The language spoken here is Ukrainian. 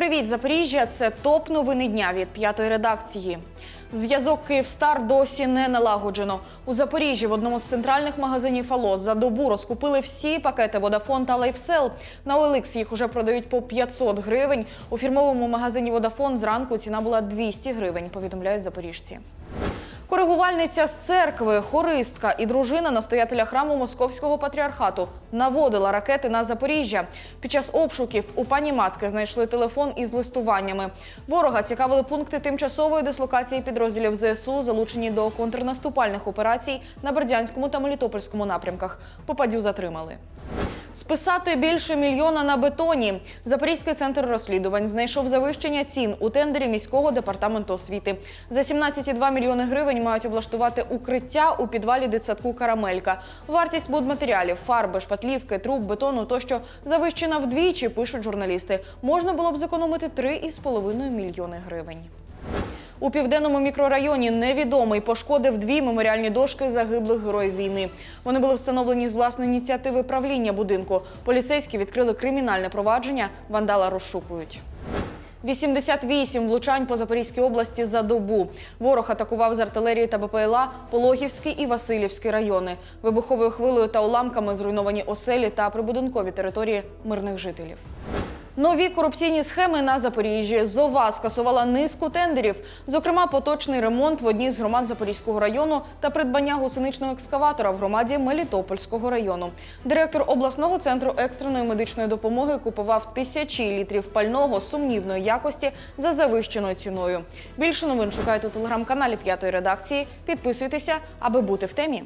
Привіт, Запоріжжя! Це топ новини дня від п'ятої редакції. Зв'язок Київстар досі не налагоджено. У Запоріжжі в одному з центральних магазинів Ало за добу розкупили всі пакети Водафон та Лайфсел. На OLX їх уже продають по 500 гривень. У фірмовому магазині Водафон зранку ціна була 200 гривень, повідомляють запоріжці. Коригувальниця з церкви, хористка і дружина настоятеля храму Московського патріархату наводила ракети на Запоріжжя. Під час обшуків у пані матки знайшли телефон із листуваннями. Ворога цікавили пункти тимчасової дислокації підрозділів ЗСУ, залучені до контрнаступальних операцій на Бердянському та Мелітопольському напрямках. Попадю затримали. Списати більше мільйона на бетоні. Запорізький центр розслідувань знайшов завищення цін у тендері міського департаменту освіти. За 17,2 мільйони гривень мають облаштувати укриття у підвалі дитсадку Карамелька. Вартість будматеріалів, фарби, шпатлівки, труб, бетону тощо завищена вдвічі, пишуть журналісти. Можна було б зекономити 3,5 мільйони гривень. У південному мікрорайоні невідомий пошкодив дві меморіальні дошки загиблих героїв війни. Вони були встановлені з власної ініціативи правління будинку. Поліцейські відкрили кримінальне провадження, вандала розшукують. 88 влучань по Запорізькій області за добу. Ворог атакував з артилерії та БПЛА Пологівський і Васильівський райони. Вибуховою хвилею та уламками зруйновані оселі та прибудинкові території мирних жителів. Нові корупційні схеми на Запоріжжі. Зова скасувала низку тендерів, зокрема, поточний ремонт в одній з громад Запорізького району та придбання гусеничного екскаватора в громаді Мелітопольського району. Директор обласного центру екстреної медичної допомоги купував тисячі літрів пального сумнівної якості за завищеною ціною. Більше новин шукайте у телеграм-каналі п'ятої редакції. Підписуйтеся, аби бути в темі.